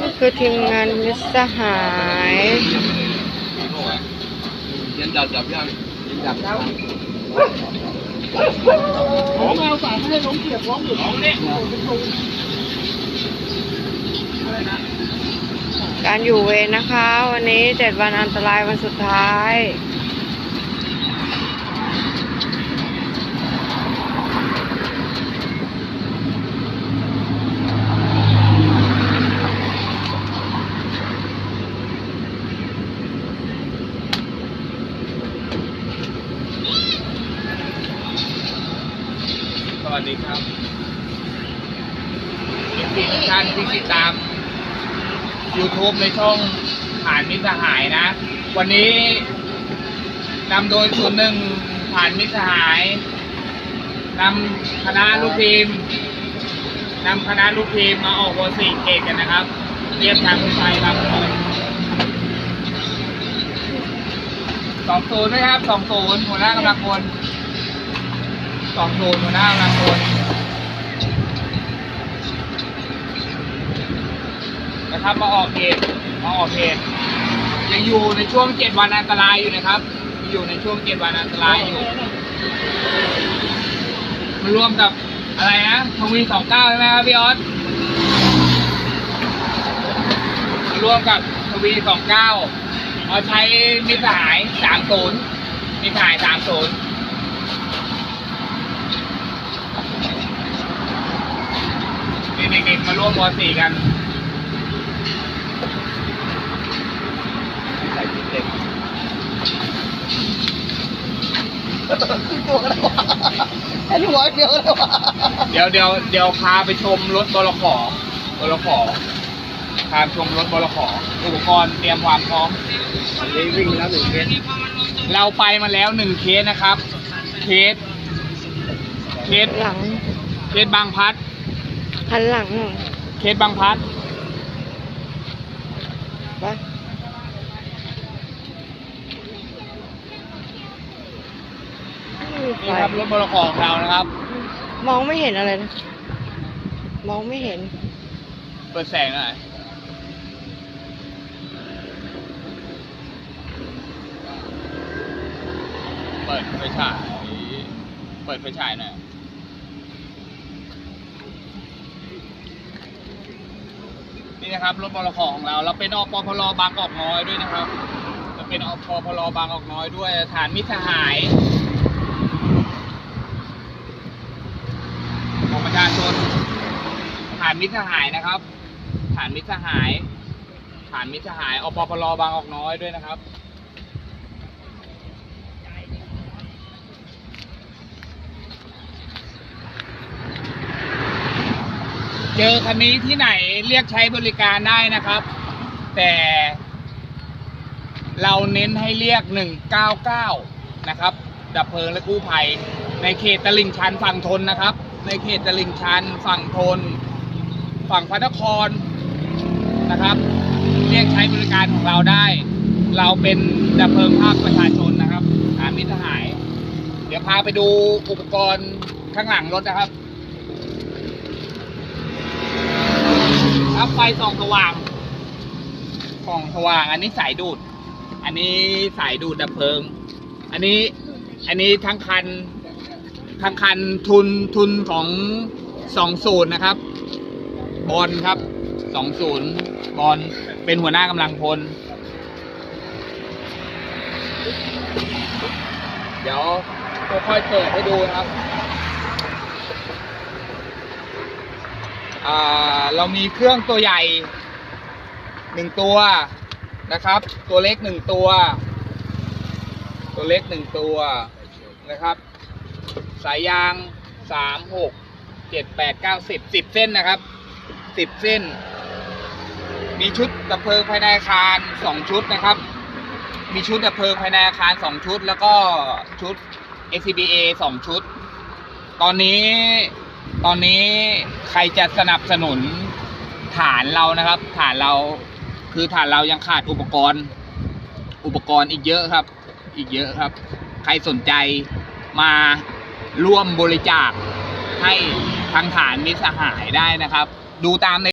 ก็คือทีมงานมิตรสหายยันจับจับยังยันจับแล้วของเอาฝากให้ลงเกียบร้องอยู่ของเนี่ยการอยู่เวรนะคะ วันนี้เจ็ดวันอันตรายวันสุดท้าย สวัสดีครับทุกท่านที่ติดตาม YouTube ในช่องผ่านมิตรสหายนะ วันนี้นำโดยส่วนหนึ่งผ่านมิตรสหายนำคณะลูกทีมนำคณะลูกทีมมาออกโบสี่เขตกันนะครับเรียมทางรถไฟครับสองศูนย์นะครับสองศูนย์หัวหน้ากำลังพล สองศูนย์หัวหน้ากำลังพลนะครับมาออกเขตมาออกเขตยังอยู่ในช่วงเจ็ดวันอันตรายอยู่นะครับ อยู่ในช่วงเจ็ดวันอันตรายอยู่มารวมกับอะไรนะทวีสองเก้าใช่ไหมครับพี่ออสมารวมกับทวีสองเก้าเอาใช้มิตรสหายสามศูนย์มิตรสหายสามศูนย์นี่ เด็กๆมาร่วมมสี่กันใส่ชุดเด็กตัวกันวะแค่ร้อยเดียวเลยวะเดี๋ยวเดี๋ยวเดี๋ยวพาไปชมรถบลขบลขพาไปชมรถบลขอุปกรณ์เตรียมความพร้อมวิ่งแล้วหนึ่งเมตรเราไปมาแล้วหนึ่งเคสนะครับ เคส เคสหลังเคสบางพัด หันหลังหน่อยเคสบางพัดไปไม่มีไฟนี่ครับรถบลขของเรานะครับ มองไม่เห็นอะไรนะ มองไม่เห็น เปิดแสงหน่อยเปิดไฟฉาย เปิดไฟฉายหน่อย นี่นะครับรถบลขของเรา เราเป็นอปพลบางกอกน้อยด้วยนะครับเราเป็นอปพลบางกอกน้อยด้วยฐานมิตรสหายของประชาชนฐานมิตรสหายนะครับ ฐานมิตรสหายฐานมิตรสหายอปพลบางกอกน้อยด้วยนะครับเจอคันนี้ที่ไหน เรียกใช้บริการได้นะครับ แต่เราเน้นให้เรียก 199 นะครับ ดับเพลิงและกู้ภัย ในเขตตลิ่งชันฝั่งทนนะครับ ในเขตตลิ่งชันฝั่งทน ฝั่งพระนครนะครับ เรียกใช้บริการของเราได้ เราเป็นดับเพลิงภาคประชาชนนะครับอามิตรหาย เดี๋ยวพาไปดูอุปกรณ์ข้างหลังรถนะครับ ครับไฟส่องสว่างส่องสว่าง อันนี้สายดูด อันนี้สายดูดดับเพลิง อันนี้ อันนี้ทั้งคัน ทั้งคันทุนทุนของสองศูนย์นะครับ บอลครับสองศูนย์บอลเป็นหัวหน้ากำลังพล เดี๋ยวค่อยๆเปิดให้ดูนะครับ อ่า เรามีเครื่องตัวใหญ่หนึ่งตัวนะครับ ตัวเล็กหนึ่งตัว ตัวเล็กหนึ่งตัวนะครับ สายยางสามหกเจ็ดแปดเก้าสิบสิบเส้นนะครับสิบเส้น มีชุดดับเพลิงภายในอาคารสองชุดนะครับ มีชุดดับเพลิงภายในอาคารสองชุด แล้วก็ชุด ACBA สองชุด ตอนนี้ ตอนนี้ใครจะสนับสนุนฐานเรานะครับ ฐานเราคือฐานเรายังขาดอุปกรณ์ อุปกรณ์อีกเยอะครับ อีกเยอะครับ ใครสนใจมาร่วมบริจาคให้ทางฐานมิตรสหายได้นะครับ ดูตามใน